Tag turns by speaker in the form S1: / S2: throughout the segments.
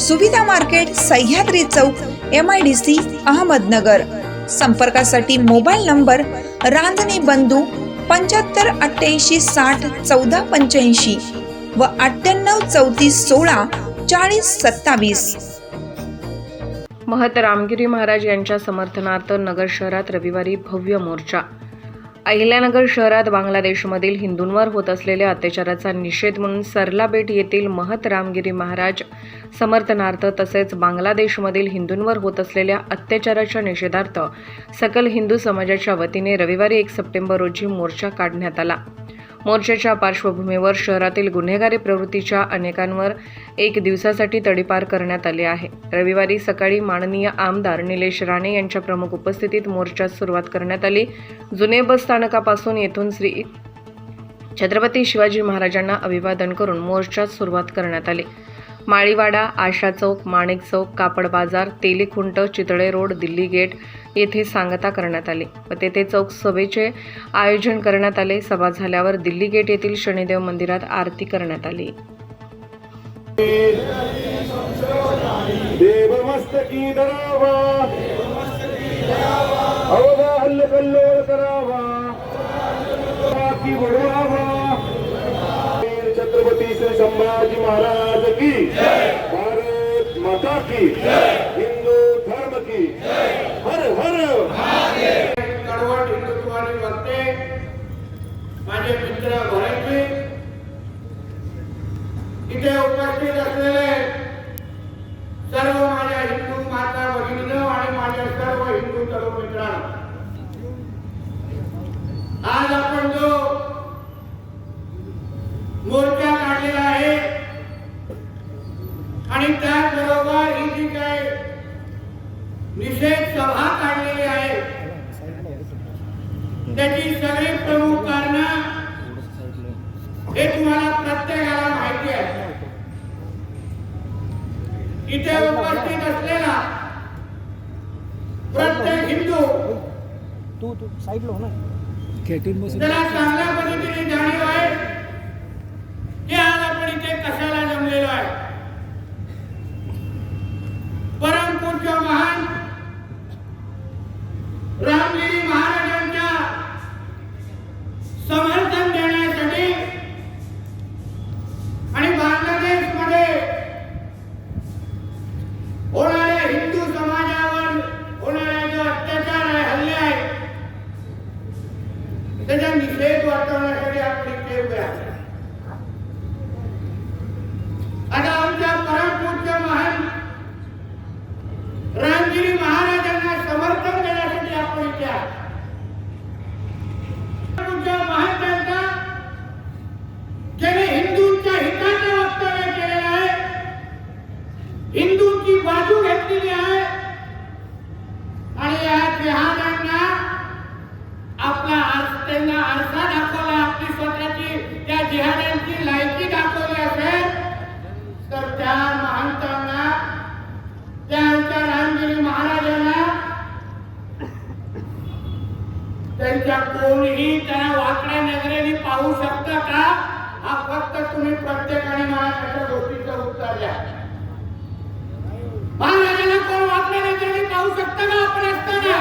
S1: सुविधा market Sahyadri Chowk M I D C Ahmednagar. संपर्कासाठी mobile number Ranjane बंधू पंच्याहत्तर अठ्ठ्याऐंशी साठ चौदा पंच्याऐंशी व अठ्ठ्याण्णव चौतीस सोळा चाळीस सत्तावीस.
S2: महत रामगिरी महाराज यांच्या समर्थनार्थ नगर शहरात रविवारी भव्य मोर्चा अहिल्यानगर शहरात बांगलादेशमधील हिंदूंवर होत असलेल्या अत्याचाराचा निषेध म्हणून सरला बेट येथील महत रामगिरी महाराज समर्थनार्थ तसेच बांगलादेशमधील हिंदूंवर होत असलेल्या अत्याचाराच्या निषेधार्थ सकल हिंदू समाजाच्या वतीने रविवारी एक सप्टेंबर रोजी मोर्चा काढण्यात आला. मोर्चाच्या पार्श्वभूमीवर शहरातील गुन्हेगारी प्रवृत्तीच्या अनेकांवर एक दिवसासाठी तडीपार करण्यात आले आहे. रविवारी सकाळी माननीय आमदार निलेश राणे यांच्या प्रमुख उपस्थितीत मोर्चास सुरुवात करण्यात आली. जुने बस स्थानकापासून येथून श्री छत्रपती शिवाजी महाराजांना अभिवादन करून मोर्चास सुरुवात करण्यात आली. माळीवाडा आशा चौक माणिक चौक कापड बाजार तेलीखुंट चितळे रोड दिल्ली गेट येथे सांगता करण्यात आली. व तेथे चौक सभेचे आयोजन करण्यात आले. सभा झाल्यावर दिल्ली गेट येथील शनिदेव मंदिरात आरती करण्यात आली.
S3: छत्रपती श्री संभाजी महाराज की भारत माता की हिंदू धर्म की हर
S4: चळवळ हिंदुत्वाने माझे मित्र भरायचे इथे उपस्थित असलेले सर्व माझ्या हिंदू माता भगिनीनं आणि माझ्या सर्व हिंदू तरुण मित्रांनो आज आपण जो मोर्चा काढलेला आहे. आणि त्याचबरोबर ही जी काय निषेध सभा काढलेली आहे. त्याची सगळी प्रमुख कारण हे तुम्हाला प्रत्येकाला माहिती आहे. इथे उपस्थित असलेला प्रत्येक हिंदू
S5: तू तू साईडला हो ना.
S4: त्याला चांगल्या पद्धतीने जाणीव आहे की आज आपण इथे कशाला जमलेलो आहे. परमपूज्य रामगिरी महाराजांच्या समर्थन देण्यासाठी आणि बांगलादेशमध्ये होणाऱ्या हिंदू समाजावर होणारा जो अत्याचार आहे हल्ले आहे त्याचा निषेध वाटवण्यासाठी आपण इथे उभे आता आमच्या परमपूज्य महाराज त्यांच्या कोणीही त्यांना वाकड्या नजरेने पाहू शकता का? हा फक्त तुम्ही प्रत्येकाने मला त्याच्या गोष्टीचं उत्तर द्या. महाराजांना कोण वाकड्या नजरेने पाहू शकता का? आपण असताना?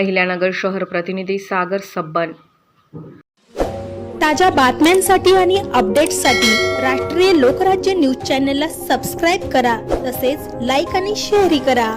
S2: अहिल्यानगर शहर प्रतिनिधी सागर सब्बन.
S6: ताज्या बातम्यांसाठी आणि अपडेट्ससाठी राष्ट्रीय लोकराज्य न्यूज चॅनलला सबस्क्राईब करा तसेच लाईक आणि शेअरही करा.